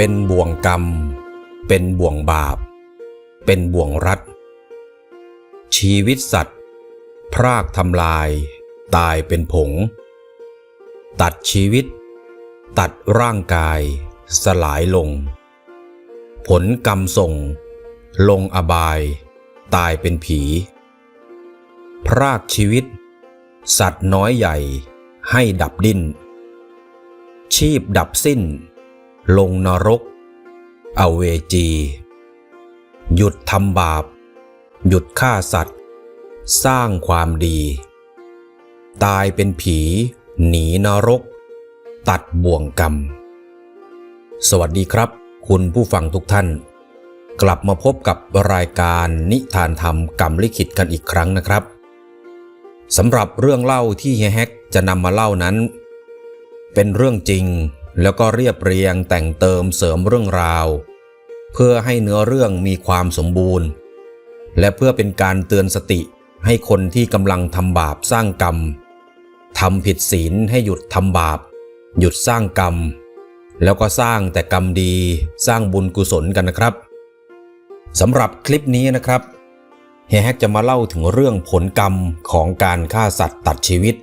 เป็นบ่วงกรรม เป็นบ่วงบาป เป็นบ่วงรัด ชีวิตสัตว์ พรากทำลาย ตายเป็นผง ตัดชีวิต ตัดร่างกาย สลายลง ผลกรรมส่ง ลงอบาย ตายเป็นผี พรากชีวิต สัตว์น้อยใหญ่ให้ดับดิ้น ชีพดับสิ้น ลงนรก อเวจี หยุดทำบาป หยุดฆ่าสัตว์ สร้างความดี ตายเป็นผี หนีนรก ตัดบ่วงกรรม สวัสดีครับ คุณผู้ฟังทุกท่าน กลับมาพบกับรายการนิทานธรรมกรรมลิขิตกันอีกครั้งนะครับสำหรับเรื่องเล่าที่เฮแฮกจะนำมาเล่านั้น เป็นเรื่องจริง แล้วก็เรียบเรียงแต่งเติมเสริมเรื่องราว เพื่อให้เนื้อเรื่องมีความสมบูรณ์ และเพื่อเป็นการเตือนสติให้คนที่กำลังทำบาปสร้างกรรมทำผิดศีลให้หยุดทำบาป หยุดสร้างกรรม แล้วก็สร้างแต่กรรมดีสร้างบุญกุศลกันนะครับสำหรับคลิปนี้นะครับเฮแฮกจะมาเล่าถึงเรื่องผลกรรมของการฆ่าสัตว์ตัดชีวิต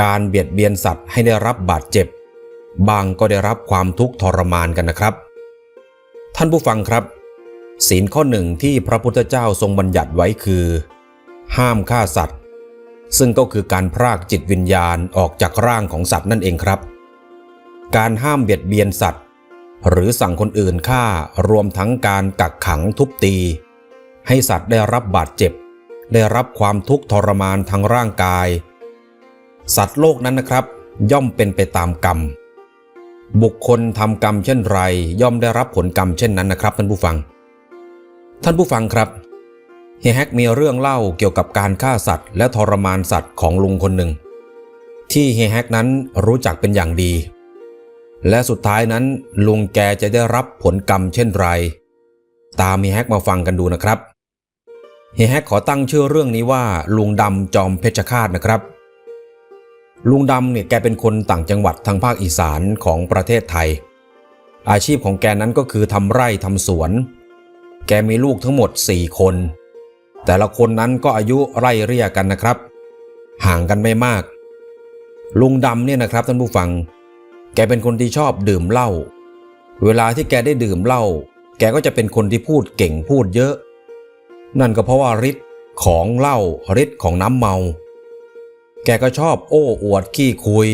การเบียดเบียนสัตว์ให้ได้รับบาดเจ็บ บางก็ได้รับความทุกข์ทรมานกันนะครับ ท่านผู้ฟังครับ ศีลข้อหนึ่งที่พระพุทธเจ้าทรงบัญญัติไว้คือ ห้ามฆ่าสัตว์ ซึ่งก็คือการพรากจิตวิญญาณออกจากร่างของสัตว์นั่นเองครับ การห้ามเบียดเบียนสัตว์ หรือสั่งคนอื่นฆ่ารวมทั้งการกักขังทุบตี ให้สัตว์ได้รับบาดเจ็บ ได้รับความทุกข์ทรมานทางร่างกาย สัตว์โลกนั้นนะครับ ย่อมเป็นไปตามกรรม บุคคลทำกรรมเช่นไร ย่อมได้รับผลกรรมเช่นนั้นนะครับท่านผู้ฟัง ท่านผู้ฟังครับเฮแฮกมีเรื่องเล่าเกี่ยวกับการฆ่าสัตว์ และทรมานสัตว์ของลุงคนหนึ่ง ที่เฮแฮกนั้นรู้จักเป็นอย่างดี และสุดท้ายนั้นลุงแกจะได้รับผลกรรมเช่นไร ตามเฮแฮกมาฟังกันดูนะครับเฮแฮกขอตั้งชื่อเรื่องนี้ว่าลุงดำจอมเพชรฆาตนะครับ ลุงดำเนี่ยแกเป็นคนต่างจังหวัดทางภาคอีสานของประเทศไทย อาชีพของแกนั้นก็คือทำไร่ทำสวน แกมีลูกทั้งหมด 4 คน แต่ละคนนั้นก็อายุไร่เรียกันนะครับ ห่างกันไม่มาก ลุงดำเนี่ยนะครับท่านผู้ฟัง แกเป็นคนที่ชอบดื่มเหล้าเวลาที่แกได้ดื่มเหล้าแกก็จะเป็นคนที่พูดเก่งพูดเยอะ นั่นก็เพราะว่าฤทธิ์ของเหล้าฤทธิ์ของน้ำเมา แกก็ชอบโอ้อวดขี้คุย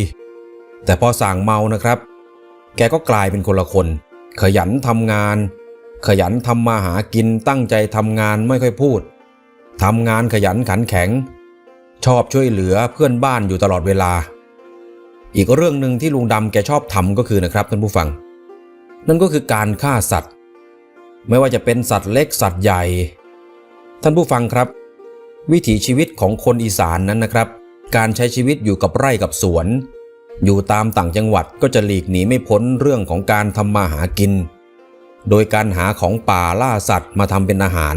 แต่พอสั่งเมานะครับ แกก็กลายเป็นคนละคน ขยันทำงาน ขยันทำมาหากินตั้งใจทำงานไม่ค่อยพูดทำงานขยันขันแข็ง ชอบช่วยเหลือเพื่อนบ้านอยู่ตลอดเวลา อีกเรื่องหนึ่งที่ลุงดำแกชอบทำก็คือนะครับท่านผู้ฟัง นั่นก็คือการฆ่าสัตว์ ไม่ว่าจะเป็นสัตว์เล็กสัตว์ใหญ่ ท่านผู้ฟังครับ วิถีชีวิตของคนอีสานนั้นนะครับ การใช้ชีวิตอยู่กับไร่กับสวน อยู่ตามต่างจังหวัดก็จะหลีกหนีไม่พ้นเรื่องของการทำมาหากิน โดยการหาของป่าล่าสัตว์มาทำเป็นอาหาร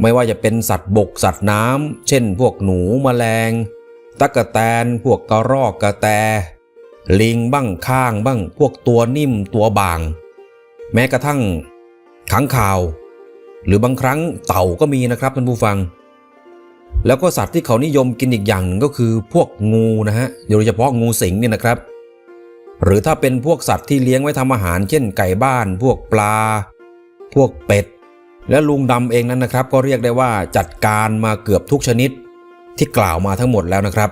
ไม่ว่าจะเป็นสัตว์บกสัตว์น้ำเช่น พวกหนูแมลงตักแตน พวกกระรอกกระแต ลิงบ้างข้างบ้าง พวกตัวนิ่มตัวบาง แม้กระทั่งขังข่าว หรือบางครั้งเต่าก็มีนะครับท่านผู้ฟัง แล้วก็สัตว์ที่เขานิยมกินอีกอย่างหนึ่งก็คือพวกงูนะฮะโดยเฉพาะงูสิงเนี่ยนะครับ หรือถ้าเป็นพวกสัตว์ที่เลี้ยงไว้ทำอาหาร เช่นไก่บ้าน พวกปลา พวกเป็ด และลุงดำเองนั้นนะครับ ก็เรียกได้ว่าจัดการมาเกือบทุกชนิด ที่กล่าวมาทั้งหมดแล้วนะครับ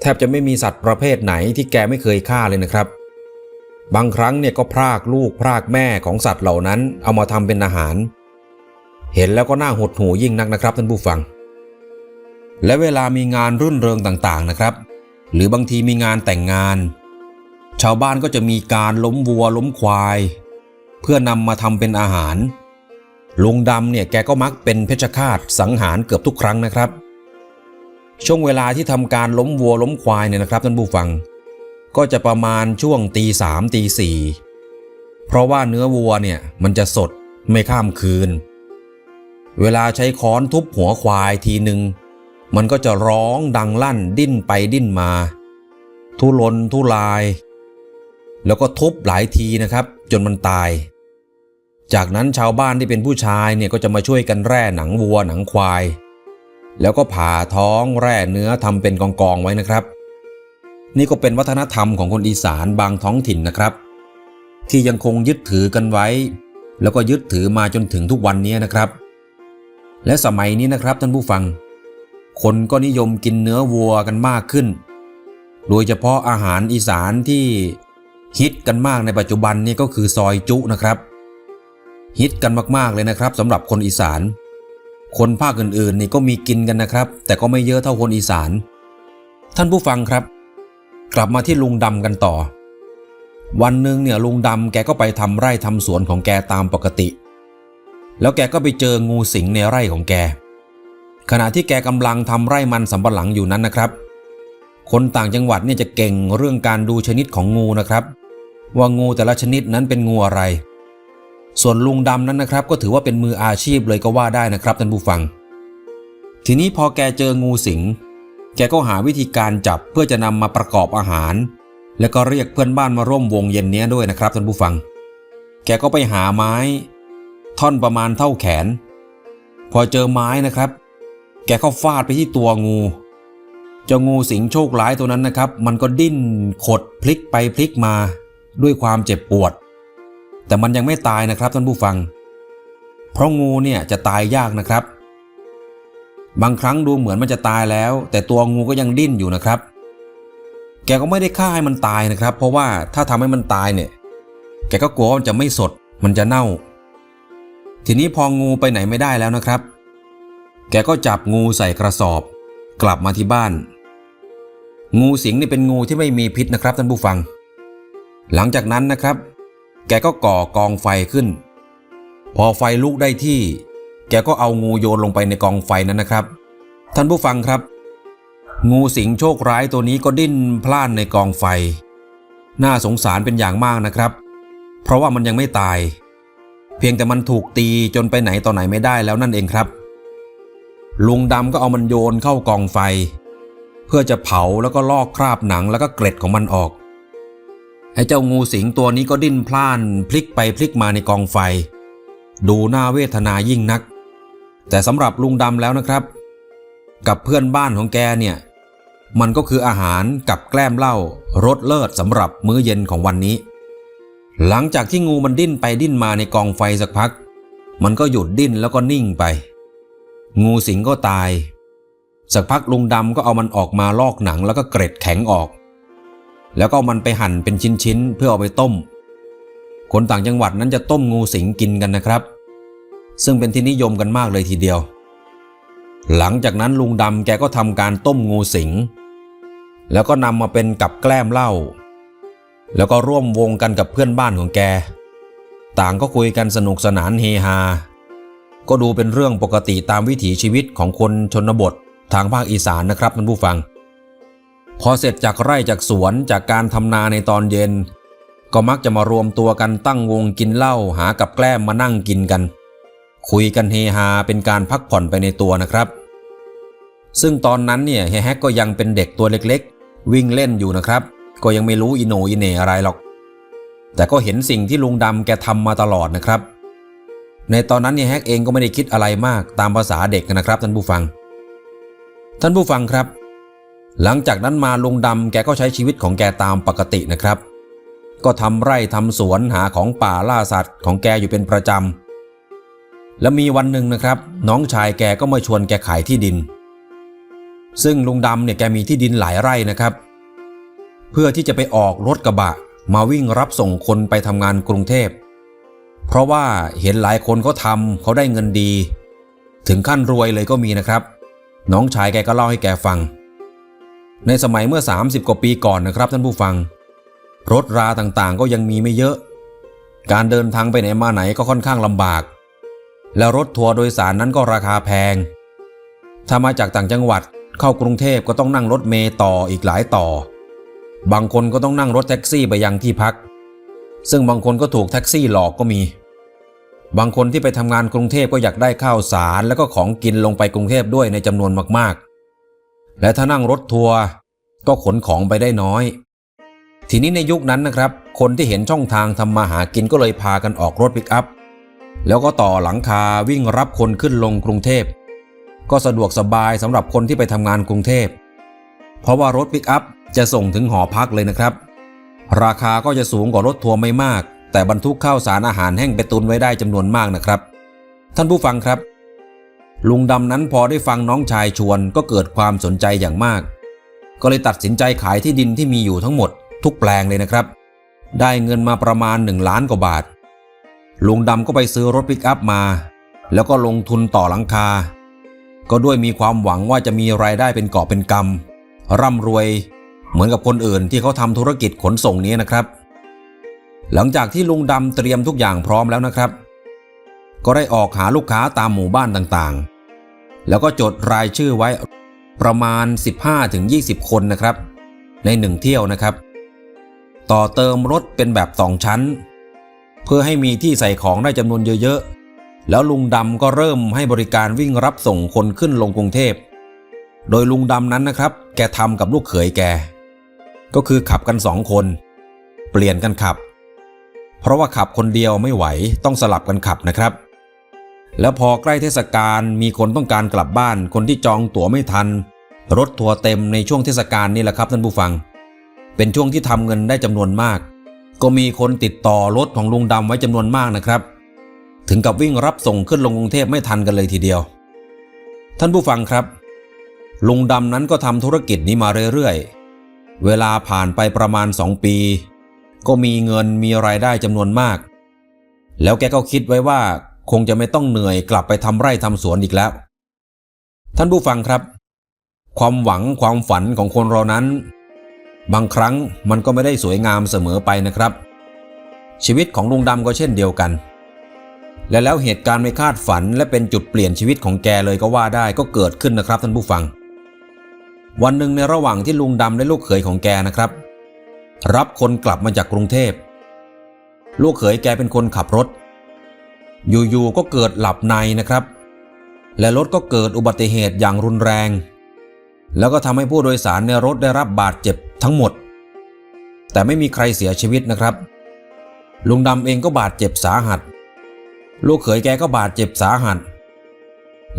แทบจะไม่มีสัตว์ประเภทไหนที่แกไม่เคยฆ่าเลยนะครับ บางครั้งเนี่ยก็พรากลูกพรากแม่ของสัตว์เหล่านั้น เอามาทำเป็นอาหาร เห็นแล้วก็น่าหดหูยิ่งนักนะครับท่านผู้ฟัง และเวลามีงานรื่นเริงต่างๆนะครับ หรือบางทีมีงานแต่งงาน ชาวบ้านก็จะมีการล้มวัวล้มควาย เพื่อนำมาทำเป็นอาหารลุงดำเนี่ยแกก็มักเป็นเพชฌฆาตสังหารเกือบทุกครั้งนะครับ ช่วงเวลาที่ทำการล้มวัวล้มควายเนี่ยนะครับท่านผู้ฟัง ก็จะประมาณช่วงตีสามตีสี่เพราะว่าเนื้อวัวเนี่ยมันจะสดไม่ข้ามคืน เวลาใช้ค้อนทุบหัวควายทีหนึ่ง มันก็จะร้องดังลั่นดิ้นไปดิ้นมา ทุรนทุราย แล้วก็ทุบหลายทีนะครับ จนมันตาย จากนั้นชาวบ้านที่เป็นผู้ชายเนี่ยก็จะมาช่วยกันแร่หนังวัวหนังควาย แล้วก็ผ่าท้องแร่เนื้อทำเป็นกองๆไว้นะครับ นี่ก็เป็นวัฒนธรรมของคนอีสานบางท้องถิ่นนะครับ ที่ยังคงยึดถือกันไว้ แล้วก็ยึดถือมาจนถึงทุกวันนี้นะครับ และสมัยนี้นะครับท่านผู้ฟัง คนก็นิยมกินเนื้อวัวกันมากขึ้น โดยเฉพาะอาหารอีสานที่ฮิตกันมากในปัจจุบันนี่ก็คือซอยจุนะครับ ฮิตกันมากๆเลยนะครับสำหรับคนอีสาน คนภาคอื่นๆนี่ก็มีกินกันนะครับ แต่ก็ไม่เยอะเท่าคนอีสาน ท่านผู้ฟังครับ กลับมาที่ลุงดำกันต่อ วันหนึ่งเนี่ยลุงดำแกก็ไปทำไร่ทำสวนของแกตามปกติ แล้วแกก็ไปเจองูสิงในไร่ของแก ขณะที่แกกำลังทำไร่มันสำปะหลังอยู่นั้นนะครับ คนต่างจังหวัดเนี่ยจะเก่งเรื่องการดูชนิดของงูนะครับ ว่างูแต่ละชนิดนั้นเป็นงูอะไร ส่วนลุงดำนั้นนะครับ ก็ถือว่าเป็นมืออาชีพเลยก็ว่าได้นะครับท่านผู้ฟัง ทีนี้พอแกเจองูสิง แกก็หาวิธีการจับเพื่อจะนำมาประกอบอาหาร แล้วก็เรียกเพื่อนบ้านมาร่วมวงเย็นนี้ด้วยนะครับท่านผู้ฟัง แกก็ไปหาไม้ ท่อนประมาณเท่าแขน พอเจอไม้นะครับ แกก็ฟาดไปที่ตัวงูเจ้างูสิงโชคร้ายตัวนั้นนะครับ มันก็ดิ้นขดพลิกไปพลิกมาด้วยความเจ็บปวด แต่มันยังไม่ตายนะครับท่านผู้ฟัง เพราะงูเนี่ยจะตายยากนะครับ บางครั้งดูเหมือนมันจะตายแล้ว แต่ตัวงูก็ยังดิ้นอยู่นะครับ แกก็ไม่ได้ฆ่าให้มันตายนะครับ เพราะว่าถ้าทำให้มันตายเนี่ย แกก็กลัวว่ามันจะไม่สด มันจะเน่า ทีนี้พองูไปไหนไม่ได้แล้วนะครับ แกก็จับงูใส่กระสอบ กลับมาที่บ้าน งูสิงนี่เป็นงูที่ไม่มีพิษนะครับท่านผู้ฟัง หลังจากนั้นนะครับ แกก็ก่อกองไฟขึ้น พอไฟลุกได้ที่ แกก็เอางูโยนลงไปในกองไฟนั้นนะครับ ท่านผู้ฟังครับ งูสิงโชคร้ายตัวนี้ก็ดิ้นพล่านในกองไฟ น่าสงสารเป็นอย่างมากนะครับ เพราะว่ามันยังไม่ตาย เพียงแต่มันถูกตีจนไปไหนต่อไหนไม่ได้แล้วนั่นเองครับ ลุงดำก็เอามันโยนเข้ากองไฟ เพื่อจะเผาแล้วก็ลอกคราบหนังแล้วก็เกล็ดของมันออกไอ้เจ้างูสิงตัวนี้ก็ดิ้นพล่านพลิกไปพลิกมาในกองไฟ ดูน่าเวทนายิ่งนัก แต่สำหรับลุงดำแล้วนะครับ กับเพื่อนบ้านของแกเนี่ย มันก็คืออาหารกับแกล้มเหล้ารสเลิศสำหรับมื้อเย็นของวันนี้ หลังจากที่งูมันดิ้นไปดิ้นมาในกองไฟสักพัก มันก็หยุดดิ้นแล้วก็นิ่งไป งูสิงก็ตาย สักพักลุงดำก็เอามันออกมาลอกหนังแล้วก็เกร็ดแข็งออก แล้วก็เอามันไปหั่นเป็นชิ้นๆเพื่อเอาไปต้ม คนต่างจังหวัดนั้นจะต้มงูสิงกินกันนะครับ ซึ่งเป็นที่นิยมกันมากเลยทีเดียว หลังจากนั้นลุงดำแกก็ทำการต้มงูสิง แล้วก็นำมาเป็นกับแกล้มเหล้าแล้วก็ร่วมวงกันกับเพื่อนบ้านของแก ต่างก็คุยกันสนุกสนานเฮฮา ก็ดูเป็นเรื่องปกติตามวิถีชีวิตของคนชนบททางภาคอีสานนะครับท่านผู้ฟัง พอเสร็จจากไร่จากสวนจากการทำนาในตอนเย็น ก็มักจะมารวมตัวกันตั้งวงกินเหล้าหากับแกล้มมานั่งกินกัน คุยกันเฮฮาเป็นการพักผ่อนไปในตัวนะครับ ซึ่งตอนนั้นเนี่ยเฮแฮกก็ยังเป็นเด็กตัวเล็กๆ วิ่งเล่นอยู่นะครับ ก็ยังไม่รู้อิโนอิเนอะไรหรอก แต่ก็เห็นสิ่งที่ลุงดำแกทำมาตลอดนะครับ ในตอนนั้นเนี่ยแฮกเองก็ไม่ได้คิดอะไรมากตามภาษาเด็กนะครับท่านผู้ฟัง ท่านผู้ฟังครับ หลังจากนั้นมาลุงดำแกก็ใช้ชีวิตของแกตามปกตินะครับ ก็ทำไร่ทำสวนหาของป่าล่าสัตว์ของแกอยู่เป็นประจำ แล้วมีวันหนึ่งนะครับ น้องชายแกก็มาชวนแกขายที่ดิน ซึ่งลุงดำเนี่ยแกมีที่ดินหลายไร่นะครับ เพื่อที่จะไปออกรถกระบะ มาวิ่งรับส่งคนไปทำงานกรุงเทพ เพราะว่าเห็นหลายคนเขาทำเขาได้เงินดี ถึงขั้นรวยเลยก็มีนะครับ น้องชายแกก็เล่าให้แกฟัง ในสมัยเมื่อ 30 กว่าปีก่อนนะครับท่านผู้ฟัง รถราต่างๆก็ยังมีไม่เยอะ การเดินทางไปไหนมาไหนก็ค่อนข้างลำบาก แล้วรถทัวร์โดยสารนั้นก็ราคาแพง ถ้ามาจากต่างจังหวัดเข้ากรุงเทพก็ต้องนั่งรถเมล์ต่ออีกหลายต่อ บางคนก็ต้องนั่งรถแท็กซี่ไปยังที่พัก ซึ่งบางคนก็ถูกแท็กซี่หลอกก็มี บางคนที่ไปทำงานกรุงเทพก็อยากได้ข้าวสารแล้วก็ของกินลงไปกรุงเทพด้วยในจำนวนมากๆ และถ้านั่งรถทัวร์ก็ขนของไปได้น้อย ทีนี้ในยุคนั้นนะครับ คนที่เห็นช่องทางทำมาหากินก็เลยพากันออกรถปิกอัพ แล้วก็ต่อหลังคาวิ่งรับคนขึ้นลงกรุงเทพ ก็สะดวกสบายสำหรับคนที่ไปทำงานกรุงเทพ เพราะว่ารถปิกอัพจะส่งถึงหอพักเลยนะครับ ราคาก็จะสูงกว่ารถทัวร์ไม่มาก แต่บรรทุกข้าวสารอาหารแห้งไปตุนไว้ได้จำนวนมากนะครับ ท่านผู้ฟังครับ ลุงดำนั้นพอได้ฟังน้องชายชวนก็เกิดความสนใจอย่างมาก ก็เลยตัดสินใจขายที่ดินที่มีอยู่ทั้งหมด ทุกแปลงเลยนะครับ ได้เงินมาประมาณ 1 ล้านกว่าบาท ลุงดำก็ไปซื้อรถปิกอัพมา แล้วก็ลงทุนต่อหลังคา ก็ด้วยมีความหวังว่าจะมีรายได้เป็นกอบเป็นกำร่ำรวย เหมือนกับคนอื่นที่เขาทำธุรกิจขนส่งนี้นะครับ หลังจากที่ลุงดำเตรียมทุกอย่างพร้อมแล้วนะครับ ก็ได้ออกหาลูกค้าตามหมู่บ้านต่างๆ แล้วก็จดรายชื่อไว้ประมาณ 15-20 คนนะครับ ในหนึ่งเที่ยวนะครับ ต่อเติมรถเป็นแบบสองชั้น เพื่อให้มีที่ใส่ของได้จำนวนเยอะๆ แล้วลุงดำก็เริ่มให้บริการวิ่งรับส่งคนขึ้นลงกรุงเทพโดยลุงดำนั้นนะครับ แกทำกับลูกเขยแก ก็คือขับกันสองคน เปลี่ยนกันขับ เพราะว่าขับคนเดียวไม่ไหวต้องสลับกันขับนะครับ แล้วพอใกล้เทศกาลมีคนต้องการกลับบ้าน คนที่จองตั๋วไม่ทัน รถทัวร์เต็มในช่วงเทศกาลนี่แหละครับท่านผู้ฟัง เป็นช่วงที่ทำเงินได้จำนวนมาก ก็มีคนติดต่อรถของลุงดำไว้จำนวนมากนะครับ ถึงกับวิ่งรับส่งขึ้นลงกรุงเทพไม่ทันกันเลยทีเดียว ท่านผู้ฟังครับลุงดำนั้นก็ทำธุรกิจนี้มาเรื่อยๆ เวลาผ่านไปประมาณสองปี ก็มีเงินมีรายได้จำนวนมาก แล้วแกก็คิดไว้ว่าคงจะไม่ต้องเหนื่อยกลับไปทำไร่ทำสวนอีกแล้ว ท่านผู้ฟังครับ ความหวังความฝันของคนเรานั้น บางครั้งมันก็ไม่ได้สวยงามเสมอไปนะครับ ชีวิตของลุงดำก็เช่นเดียวกัน และแล้วเหตุการณ์ไม่คาดฝันและเป็นจุดเปลี่ยนชีวิตของแกเลยก็ว่าได้ก็เกิดขึ้นนะครับท่านผู้ฟัง วันหนึ่งในระหว่างที่ลุงดำและลูกเขยของแกนะครับ รับคนกลับมาจากกรุงเทพ ลูกเขยแกเป็นคนขับรถ อยู่ๆก็เกิดหลับในนะครับ และรถก็เกิดอุบัติเหตุอย่างรุนแรง แล้วก็ทำให้ผู้โดยสารในรถได้รับบาดเจ็บทั้งหมด แต่ไม่มีใครเสียชีวิตนะครับ ลุงดำเองก็บาดเจ็บสาหัส ลูกเขยแกก็บาดเจ็บสาหัส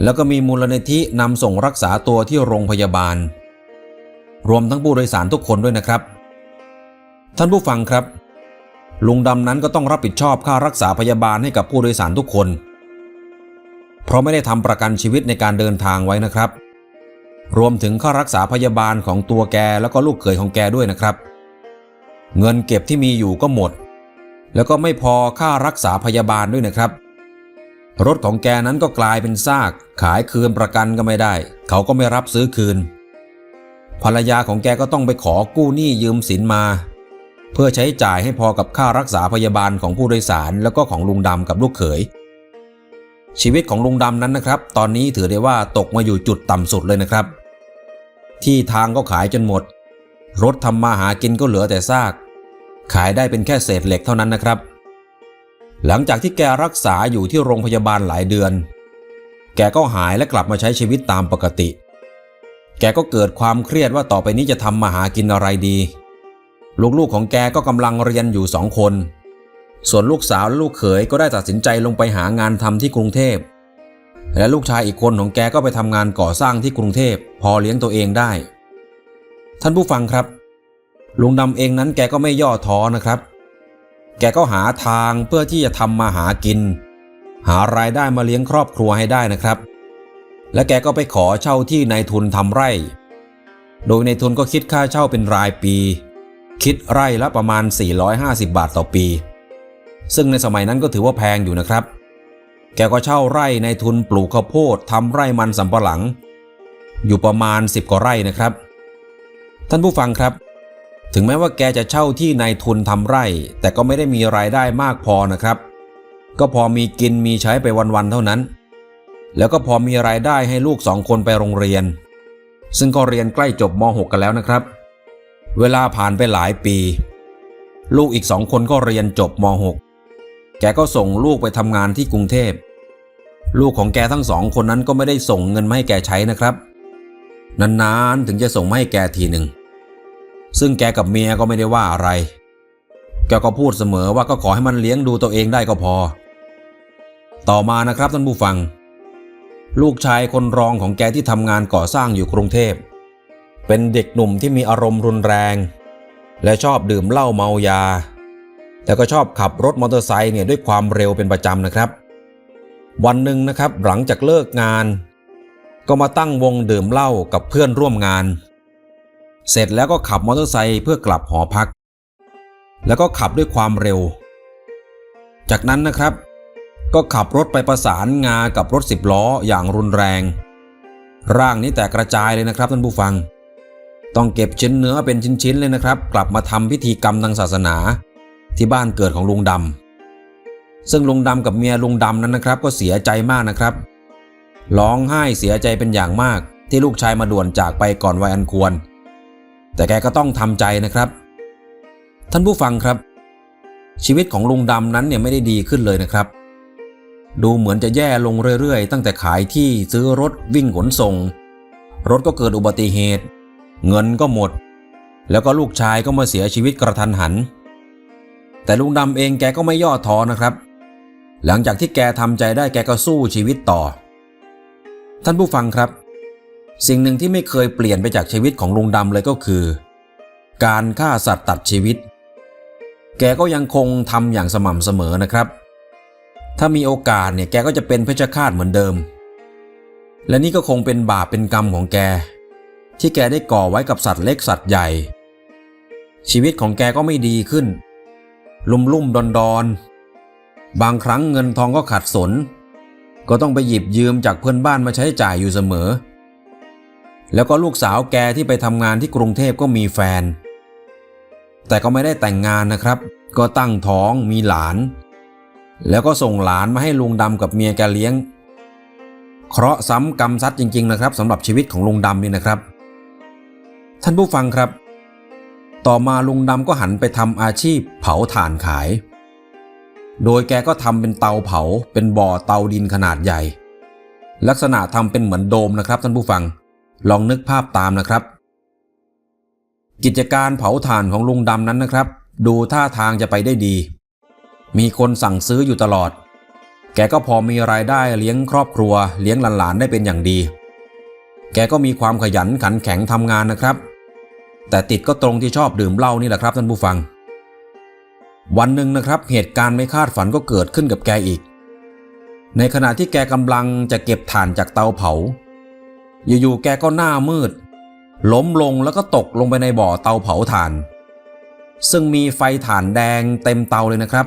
แล้วก็มีมูลนิธินำส่งรักษาตัวที่โรงพยาบาล รวมทั้งผู้โดยสารทุกคนด้วยนะครับ ท่านผู้ฟังครับ ลุงดำนั้นก็ต้องรับผิดชอบค่ารักษาพยาบาลให้กับผู้โดยสารทุกคน เพราะไม่ได้ทำประกันชีวิตในการเดินทางไว้นะครับ รวมถึงค่ารักษาพยาบาลของตัวแกแล้วก็ลูกเขยของแกด้วยนะครับ เงินเก็บที่มีอยู่ก็หมด แล้วก็ไม่พอค่ารักษาพยาบาลด้วยนะครับรถของแกนั้นก็กลายเป็นซาก ขายคืนประกันก็ไม่ได้ เขาก็ไม่รับซื้อคืน ภรรยาของแกก็ต้องไปขอกู้หนี้ยืมสินมา เพื่อใช้จ่ายให้พอกับค่ารักษาพยาบาลของผู้โดยสารแล้วก็ของลุงดำกับลูกเขย ชีวิตของลุงดำนั้นนะครับ ตอนนี้ถือได้ว่าตกมาอยู่จุดต่ำสุดเลยนะครับ ที่ทางก็ขายจนหมด รถทำมาหากินก็เหลือแต่ซาก ขายได้เป็นแค่เศษเหล็กเท่านั้นนะครับ หลังจากที่แกรักษาอยู่ที่โรงพยาบาลหลายเดือน แกก็หายและกลับมาใช้ชีวิตตามปกติ แกก็เกิดความเครียดว่าต่อไปนี้จะทำมาหากินอะไรดี ลูกๆของแกก็กำลังเรียนอยู่สองคน ส่วนลูกสาวและลูกเขยก็ได้ตัดสินใจลงไปหางานทำที่กรุงเทพ และลูกชายอีกคนของแกก็ไปทำงานก่อสร้างที่กรุงเทพ พอเลี้ยงตัวเองได้ ท่านผู้ฟังครับ ลุงดำเองนั้นแกก็ไม่ย่อท้อนะครับ แกก็หาทางเพื่อที่จะทำมาหากิน หารายได้มาเลี้ยงครอบครัวให้ได้นะครับ และแกก็ไปขอเช่าที่นายทุนทำไร่ โดยนายทุนก็คิดค่าเช่าเป็นรายปี คิดไร่ละประมาณ 450 บาทต่อปี ซึ่งในสมัยนั้นก็ถือว่าแพงอยู่นะครับ แกก็เช่าไร่ในทุนปลูกข้าวโพดทำไร่มันสำปะหลัง อยู่ประมาณ 10กว่าไร่นะครับ ท่านผู้ฟังครับ ถึงแม้ว่าแกจะเช่าที่นายทุนทำไร่ แต่ก็ไม่ได้มีรายได้มากพอนะครับ ก็พอมีกินมีใช้ไปวันๆเท่านั้น แล้วก็พอมีรายได้ให้ลูกสองคนไปโรงเรียน ซึ่งก็เรียนใกล้จบม .6 กันแล้วนะครับ เวลาผ่านไปหลายปี ลูกอีกสองคนก็เรียนจบม .6 แกก็ส่งลูกไปทำงานที่กรุงเทพ ลูกของแกทั้งสองคนนั้นก็ไม่ได้ส่งเงินมาให้แกใช้นะครับ นานๆถึงจะส่งมาให้แกทีหนึ่ง ซึ่งแกกับเมียก็ไม่ได้ว่าอะไร แกก็พูดเสมอว่าก็ขอให้มันเลี้ยงดูตัวเองได้ก็พอ ต่อมานะครับท่านผู้ฟัง ลูกชายคนรองของแกที่ทำงานก่อสร้างอยู่กรุงเทพ เป็นเด็กหนุ่มที่มีอารมณ์รุนแรง และชอบดื่มเหล้าเมายา แต่ก็ชอบขับรถมอเตอร์ไซค์เนี่ยด้วยความเร็วเป็นประจำนะครับ วันหนึ่งนะครับหลังจากเลิกงาน ก็มาตั้งวงดื่มเหล้ากับเพื่อนร่วมงาน เสร็จแล้วก็ขับมอเตอร์ไซค์เพื่อกลับหอพัก แล้วก็ขับด้วยความเร็ว จากนั้นนะครับ ก็ขับรถไปประสานงากับรถสิบล้ออย่างรุนแรง ร่างนี้แตกกระจายเลยนะครับท่านผู้ฟัง ต้องเก็บชิ้นเนื้อเป็นชิ้นๆเลยนะครับ กลับมาทำพิธีกรรมทางศาสนา ที่บ้านเกิดของลุงดำซึ่งลุงดำกับเมียลุงดำนั้นนะครับ ก็เสียใจมากนะครับร้องไห้เสียใจเป็นอย่างมากที่ลูกชายมาด่วนจากไปก่อนวัยอันควร แต่แกก็ต้องทำใจนะครับ ท่านผู้ฟังครับ ชีวิตของลุงดำนั้นเนี่ยไม่ได้ดีขึ้นเลยนะครับ ดูเหมือนจะแย่ลงเรื่อยๆ ตั้งแต่ขายที่ซื้อรถวิ่งขนส่ง รถก็เกิดอุบัติเหตุ เงินก็หมด แล้วก็ลูกชายก็มาเสียชีวิตกระทันหัน แต่ลุงดำเองแกก็ไม่ย่อท้อนะครับ หลังจากที่แกทำใจได้แกก็สู้ชีวิตต่อ ท่านผู้ฟังครับ สิ่งหนึ่งที่ไม่เคยเปลี่ยนไปจากชีวิตของลุงดำเลยก็คือ การฆ่าสัตว์ตัดชีวิต แกก็ยังคงทำอย่างสม่ำเสมอนะครับ ถ้ามีโอกาสเนี่ยแกก็จะเป็นเพชฌฆาตเหมือนเดิม และนี่ก็คงเป็นบาปเป็นกรรมของแก ที่แกได้ก่อไว้กับสัตว์เล็กสัตว์ใหญ่ ชีวิตของแกก็ไม่ดีขึ้น ลุ่มลุ่มดอนดอนบางครั้งเงินทองก็ขัดสน ก็ต้องไปหยิบยืมจากเพื่อนบ้านมาใช้จ่ายอยู่เสมอ แล้วก็ลูกสาวแกที่ไปทำงานที่กรุงเทพก็มีแฟน แต่ก็ไม่ได้แต่งงานนะครับ ก็ตั้งท้องมีหลาน แล้วก็ส่งหลานมาให้ลุงดำกับเมียแกเลี้ยง เคราะห์ซ้ำกรรมซัดจริง ๆ นะครับสำหรับชีวิตของลุงดำนี่นะครับ ท่านผู้ฟังครับ ต่อมาลุงดำก็หันไปทำอาชีพเผาถ่านขาย โดยแกก็ทำเป็นเตาเผา เป็นบ่อเตาดินขนาดใหญ่ ลักษณะทำเป็นเหมือนโดมนะครับ ท่านผู้ฟัง ลองนึกภาพตามนะครับ กิจการเผาถ่านของลุงดำนั้นนะครับ ดูท่าทางจะไปได้ดี มีคนสั่งซื้ออยู่ตลอด แกก็พอมีรายได้เลี้ยงครอบครัว เลี้ยงหลานๆได้เป็นอย่างดี แกก็มีความขยันขันแข็งทำงานนะครับ แต่ติดก็ตรงที่ชอบดื่มเหล้านี่แหละครับท่านผู้ฟัง วันหนึ่งนะครับ เหตุการณ์ไม่คาดฝันก็เกิดขึ้นกับแกอีก ในขณะที่แกกำลังจะเก็บถ่านจากเตาเผา อยู่ๆแกก็หน้ามืด ล้มลงแล้วก็ตกลงไปในบ่อเตาเผาถ่าน ซึ่งมีไฟถ่านแดงเต็มเตาเลยนะครับ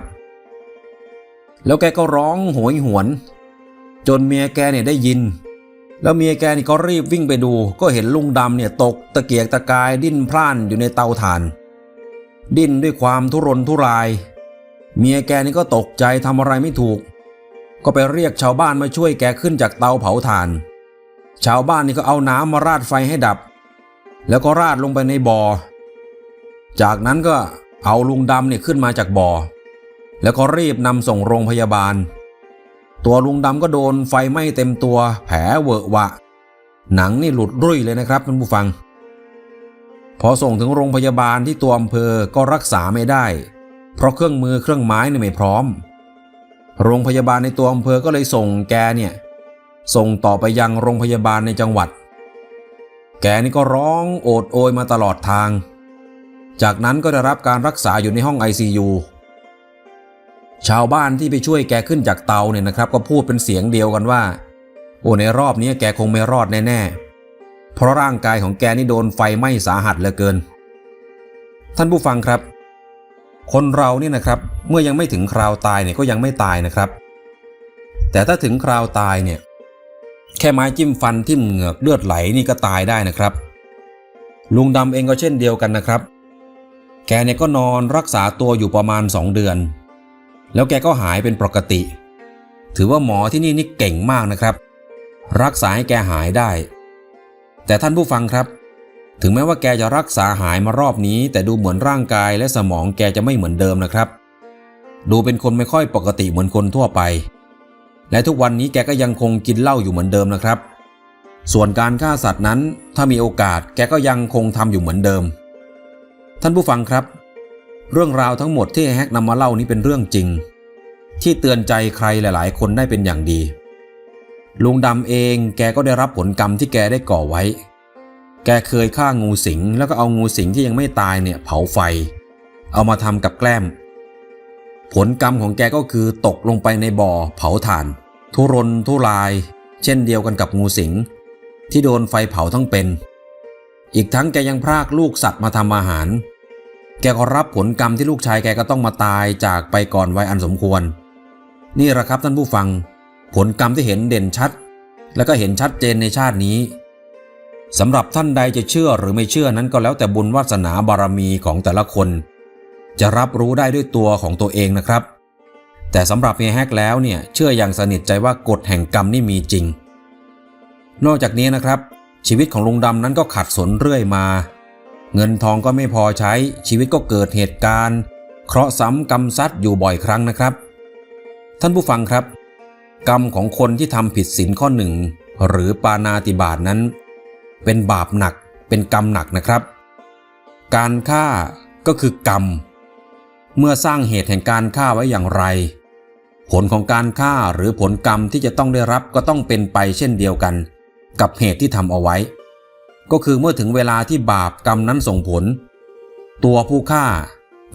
แล้วแกก็ร้องโหยหวน จนเมียแกเนี่ยได้ยิน แล้วเมียแกนี่ก็รีบวิ่งไปดู ก็เห็นลุงดำเนี่ยตกตะเกียกตะกายดิ้นพล่านอยู่ในเตาถ่าน ดิ้นด้วยความทุรนทุราย เมียแกนี่ก็ตกใจทำอะไรไม่ถูก ก็ไปเรียกชาวบ้านมาช่วยแกขึ้นจากเตาเผาถ่าน ชาวบ้านนี่ก็เอาน้ำมาราดไฟให้ดับ แล้วก็ราดลงไปในบ่อ จากนั้นก็เอาลุงดำเนี่ยขึ้นมาจากบ่อ แล้วก็รีบนำส่งโรงพยาบาล ตัวลุงดำก็โดนไฟไหม้เต็มตัว แผลเวอะหวะ หนังนี่หลุดรุ่ยเลยนะครับท่านผู้ฟัง พอส่งถึงโรงพยาบาลที่ตัวอำเภอก็รักษาไม่ได้ เพราะเครื่องมือเครื่องไม้เนี่ยไม่พร้อม โรงพยาบาลในตัวอำเภอก็เลยส่งแกเนี่ย ส่งต่อไปยังโรงพยาบาลในจังหวัด แกนี่ก็ร้องโอดโอยมาตลอดทาง จากนั้นก็ได้รับการรักษาอยู่ในห้อง ICU ชาวบ้านที่ไปช่วยแกขึ้นจากเตาเนี่ยนะครับ ก็พูดเป็นเสียงเดียวกันว่า โอ้ในรอบนี้แกคงไม่รอดแน่ๆ เพราะร่างกายของแกนี่โดนไฟไหม้สาหัสเหลือเกิน ท่านผู้ฟังครับ คนเราเนี่ยนะครับเมื่อยังไม่ถึงคราวตายเนี่ยก็ยังไม่ตายนะครับ แต่ถ้าถึงคราวตายเนี่ยแค่ไม้จิ้มฟันทิ่มเหงือกเลือดไหลนี่ก็ตายได้นะครับ ลุงดำเองก็เช่นเดียวกันนะครับ แกเนี่ยก็นอนรักษาตัวอยู่ประมาณ 2 เดือน แล้วแกก็หายเป็นปกติ ถือว่าหมอที่นี่นี่เก่งมากนะครับ รักษาให้แกหายได้ แต่ท่านผู้ฟังครับ ถึงแม้ว่าแกจะรักษาหายมารอบนี้ แต่ดูเหมือนร่างกายและสมองแกจะไม่เหมือนเดิมนะครับ ดูเป็นคนไม่ค่อยปกติเหมือนคนทั่วไป และทุกวันนี้แกก็ยังคงกินเหล้าอยู่เหมือนเดิมนะครับ ส่วนการฆ่าสัตว์นั้นถ้ามีโอกาสแกก็ยังคงทำอยู่เหมือนเดิม ท่านผู้ฟังครับ เรื่องราวทั้งหมดที่แฮกนำมาเล่านี้เป็นเรื่องจริง ที่เตือนใจใครหลายๆ คนได้เป็นอย่างดี ลุงดำเองแกก็ได้รับผลกรรมที่แกได้ก่อไว้ แกเคยฆ่างูสิงแล้วก็เอางูสิงที่ยังไม่ตายเนี่ยเผาไฟ เอามาทำกับแกล้ม ผลกรรมของแกก็คือตกลงไปในบ่อเผาถ่าน ทุรนทุราย เช่นเดียวกันกับงูสิง ที่โดนไฟเผาทั้งเป็น อีกทั้งแกยังพรากลูกสัตว์มาทำอาหาร แกก็รับผลกรรมที่ลูกชายแกก็ต้องมาตายจากไปก่อนวัยอันสมควร นี่แหละครับท่านผู้ฟัง ผลกรรมที่เห็นเด่นชัด และก็เห็นชัดเจนในชาตินี้สำหรับท่านใดจะเชื่อหรือไม่เชื่อนั้นก็แล้วแต่บุญวาสนาบารมีของแต่ละคน จะรับรู้ได้ด้วยตัวของตัวเองนะครับ แต่สำหรับเฮียแฮกแล้วเนี่ยเชื่ออย่างสนิทใจว่ากฎแห่งกรรมนี่มีจริง นอกจากนี้นะครับ ชีวิตของลุงดำนั้นก็ขัดสนเรื่อยมา เงินทองก็ไม่พอใช้ชีวิตก็เกิดเหตุการณ์ เคราะห์ซ้ำกรรมซัดอยู่บ่อยครั้งนะครับ ท่านผู้ฟังครับ กรรมของคนที่ทำผิดศีลข้อหนึ่งหรือปานาติบาตนั้น เป็นบาปหนักเป็นกรรมหนักนะครับ การฆ่าก็คือกรรม เมื่อสร้างเหตุแห่งการฆ่าไว้อย่างไร ผลของการฆ่าหรือผลกรรมที่จะต้องได้รับก็ต้องเป็นไปเช่นเดียวกัน กับเหตุที่ทำเอาไว้ ก็คือเมื่อถึงเวลาที่บาปกรรมนั้นส่งผล ตัวผู้ฆ่า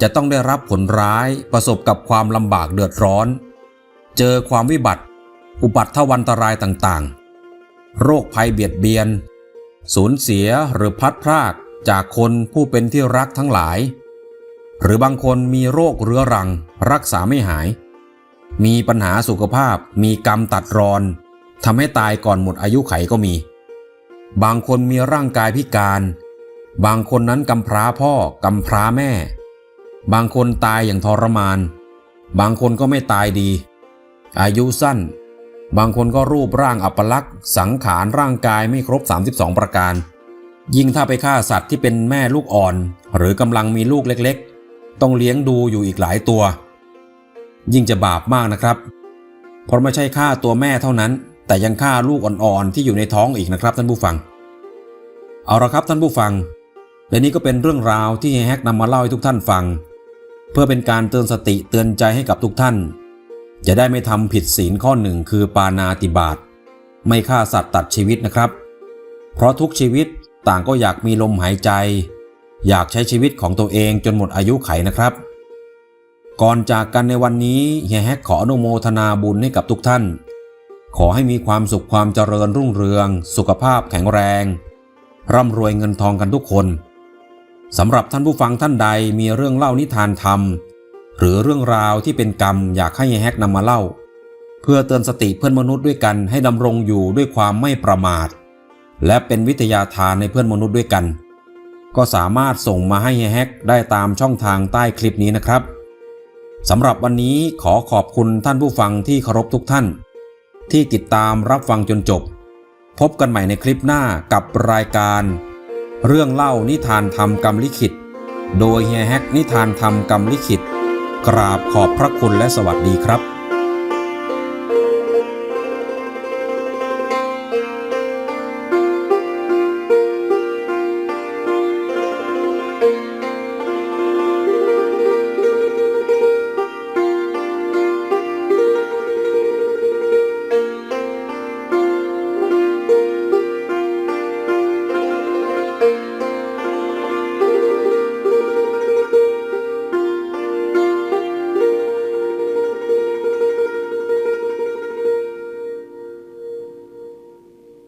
จะต้องได้รับผลร้ายประสบกับความลำบากเดือดร้อน เจอความวิบัติ อุบัติทวันตรายต่างๆ โรคภัยเบียดเบียน สูญเสียหรือพัดพรากจากคนผู้เป็นที่รักทั้งหลาย หรือบางคนมีโรคเรื้อรัง รักษาไม่หาย มีปัญหาสุขภาพมีกรรมตัดรอนทำให้ตายก่อนหมดอายุไขก็มี บางคนมีร่างกายพิการ บางคนนั้นกำพร้าพ่อกำพร้าแม่ บางคนตายอย่างทรมาน บางคนก็ไม่ตายดี อายุสั้น บางคนก็รูปร่างอัปลักษณ์ สังขารร่างกายไม่ครบ 32 ประการ ยิ่งถ้าไปฆ่าสัตว์ที่เป็นแม่ลูกอ่อน หรือกำลังมีลูกเล็กๆ ต้องเลี้ยงดูอยู่อีกหลายตัว ยิ่งจะบาปมากนะครับ เพราะไม่ใช่ฆ่าตัวแม่เท่านั้น แต่ยังฆ่าลูกอ่อนๆที่อยู่ในท้องอีกนะครับท่านผู้ฟัง เอาละครับท่านผู้ฟัง และนี่ก็เป็นเรื่องราวที่แฮกนำมาเล่าให้ทุกท่านฟัง เพื่อเป็นการเตือนสติเตือนใจให้กับทุกท่าน จะได้ไม่ทำผิดศีลข้อหนึ่งคือปานาติบาตไม่ฆ่าสัตว์ตัดชีวิตนะครับ เพราะทุกชีวิตต่างก็อยากมีลมหายใจ อยากใช้ชีวิตของตัวเองจนหมดอายุไขนะครับ ก่อนจากกันในวันนี้เฮียแฮกขออนุโมทนาบุญให้กับทุกท่าน ขอให้มีความสุขความเจริญรุ่งเรือง สุขภาพแข็งแรง ร่ำรวยเงินทองกันทุกคนสำหรับท่านผู้ฟังท่านใดมีเรื่องเล่านิทานธรรม หรือเรื่องราวที่เป็นกรรมอยากให้เฮียแฮกนำมาเล่า เพื่อเตือนสติเพื่อนมนุษย์ด้วยกันให้ดำรงอยู่ด้วยความไม่ประมาท และเป็นวิทยาทานในเพื่อนมนุษย์ด้วยกัน ก็สามารถส่งมาให้เฮียแฮกได้ตามช่องทางใต้คลิปนี้นะครับสำหรับวันนี้ขอขอบคุณท่านผู้ฟังที่เคารพทุกท่าน ที่ติดตามรับฟังจนจบ พบกันใหม่ในคลิปหน้ากับรายการ เรื่องเล่านิทานธรรมกรรมลิขิต โดยเฮียแฮกนิทานธรรมกรรมลิขิต กราบขอบพระคุณและสวัสดีครับ